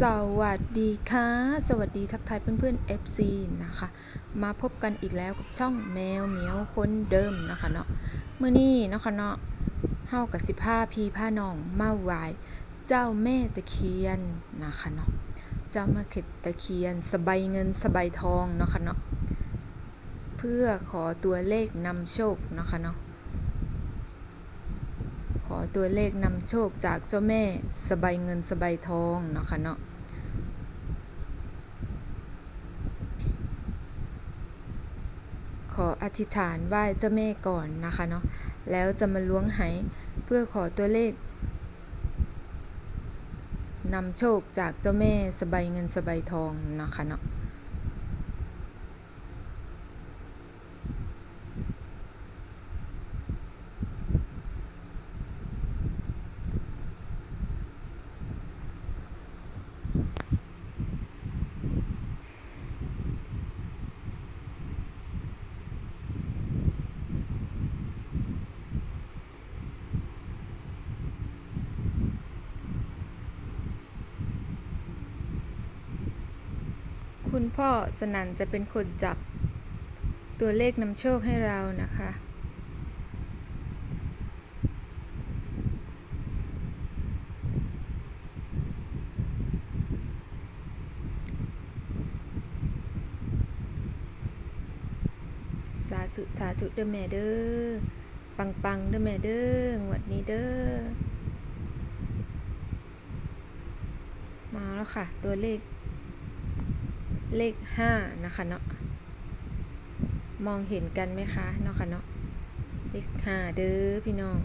สวัสดีค่ะ สวัสดีทักทายเพื่อนๆ FC นะคะ มาพบกันอีกแล้วกับช่องแมวเหมียวคนเดิมนะคะเนาะเมื่อนี้เนาะคะเนาะเฮากับสิผ้าพีผ้านองมาวาย เจ้าแม่ตะเคียนนะคะเนาะเจ้าม่เข็ดตะเคียนสบายเงินสบายทองเนาะคะเนาะเพื่อขอตัวเลขนำโชคนะคะเนาะ อตัวเลขนำโชคจากเจ้าแม่สบายเงินสบายทองเนาะค่ะเนาะขออธิษฐานไหว้เจ้าแม่ก่อนนะคะเนาะแล้วจะมาล้วงไหเพื่อขอตัวเลขนำโชคจากเจ้าแม่สบายเงินสบายทองนะคะเนาะ คุณพ่อสนันจะเป็นคนจับตัวเลขนำโชคให้เรานะคะ สาธุสาธุเดอแม่เด้อปังปังเดอแม่เด้องวดนี้เด้อมาแล้วค่ะ ตัวเลข เลขห้านะคะเนาะมองเห็นกันไหมคะเนาะค่ะเนาะเลขห้าเด้อพี่น้อง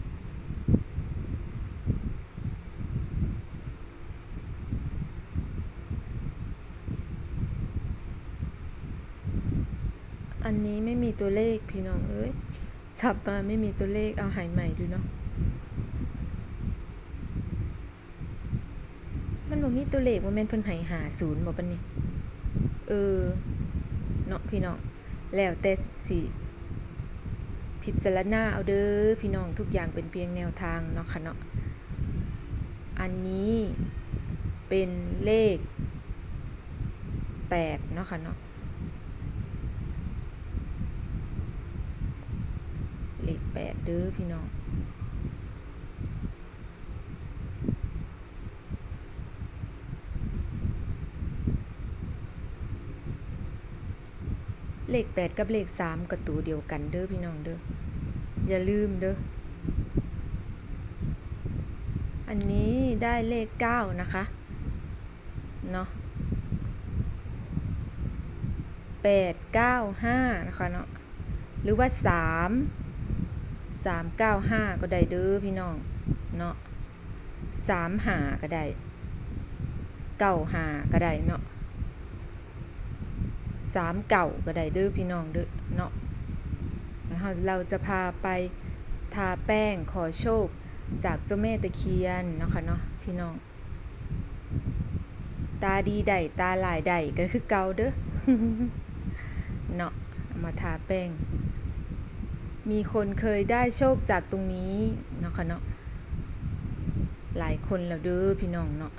อันนี้ไม่มีตัวเลขพี่น้องเอ้ยฉับมาไม่มีตัวเลขเอาหายใหม่ดูเนาะมันบ่มีตัวเลขว่าแม่นเพิ่นให้หาศูนย์บ่ปานนี้เออเนาะพี่น้องแล้วแต่สิพิจารณาเอาเด้อพี่น้องทุกอย่างเป็นเพียงแนวทางเนาะค่ะเนาะอันนี้เป็นเลขแปดเนาะค่ะเนาะเลขแปดเด้อพี่น้อง เลขแปดกับเลขสามก็ตัวเดียวกันเด้อพี่น้องเด้ออย่าลืมเด้ออันนี้ได้เลขเก้านะคะ เนาะแปดเก้าห้านะคะเนาะหรือว่าสามสามเก้าห้าก็ได้เด้อพี่น้องเนาะสามหาก็ได้เก้าหาก็ได้เนาะ สามเก่าก็ได้เด้อพี่น้องเด้อเนาะแล้วเราจะพาไปทาแป้งขอโชค จากเจ้าแม่ตะเคียนเนาะค่ะเนาะพี่น้อง ตาดีได้ตาหลายได้ก็คือเก่าเด้อเนาะมาทาแป้ง มีคนเคยได้โชคจากตรงนี้เนาะค่ะเนาะหลายคนแล้วเด้อพี่น้องเนาะ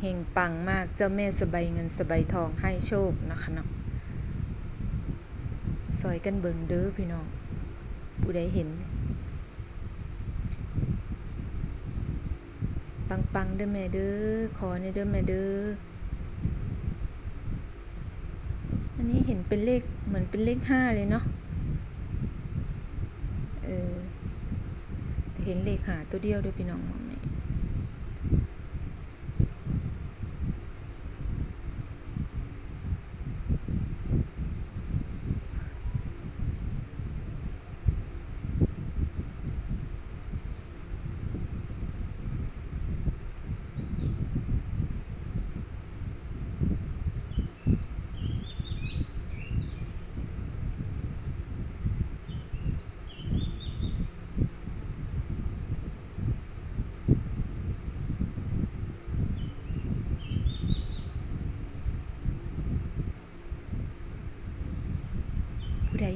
เฮงปังมากเจ้าแม่สบายเงินสบายทองให้โชคนะคะเนาะ ซอยกันเบิงเด้อพี่น้อง ผู้ใดเห็น ปังปังๆเด้อแม่เด้อ ขอในเด้อแม่เด้อ อันนี้เห็นเป็นเลขเหมือนเป็นเลขห้าเลยเนาะ เออ เห็นเลขหาตัวเดียวด้วยพี่น้อง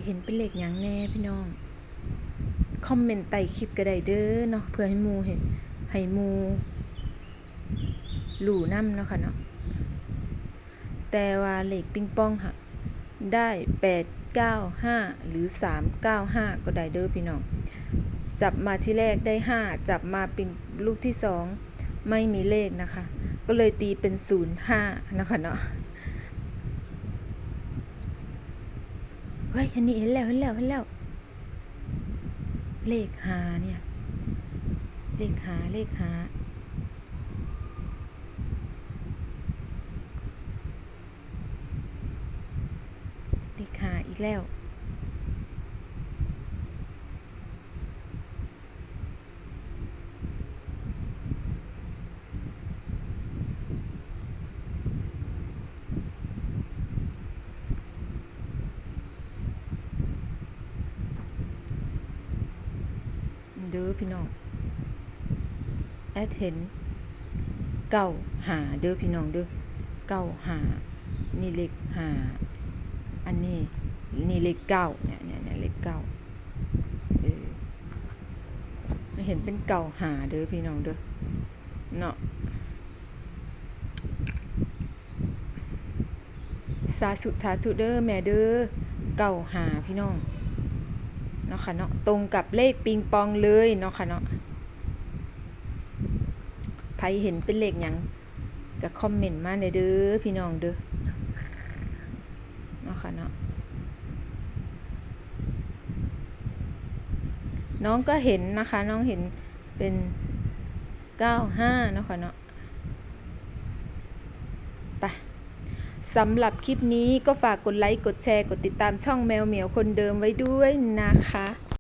เห็นเป็นเลขหยังแน่พี่น้อง คอมเมนต์ใต้คลิปก็ได้เด้อเนาะเพื่อให้หมูเห็นให้หมูหลู่นำเนาะค่ะเนาะแต่ว่าเลขปิงปองค่ะได้895หรือ395ก็ได้เด้อพี่น้อง จับมาที่แรกได้5จับมาเป็นลูกที่2ไม่มีเลขนะคะ ก็เลยตีเป็น05นะคะเนาะ เฮ้ยอันนี้เห็นแล้วเห็นแล้วเห็นแล้ว เลขหาเนี่ย เลขหาเลขหาเลขหาอีกแล้ว เด้อพี่น้องแอดเห็นเก้าหาเด้อพี่น้องเด้อเก้าหานี่เลขหาอันนี้นี่เลขเก้าเนี่ยเนี่ยเนี่ยเลขเก้าเออเห็นเป็นเก้าหาเด้อพี่น้องเด้อเนาะสาธุสาธุเด้อแม่เด้อเก้าหาพี่น้อง นาะค่ะเนาะตรงกับเลขปิงปองเลยเนาะค่ะเนาะใครเห็นเป็นเลขหยังก็คอมเมนต์มาในอยเด้อพี่น้องเด้อเนาะค่ะเนาะน้องก็เห็นนะคะน้องเห็นเป็น 95เนาะค่ะเนาะไป สำหรับคลิปนี้ก็ฝากกดไลค์ กดแชร์ กดติดตามช่องแมวเหมียวคนเดิมไว้ด้วยนะคะ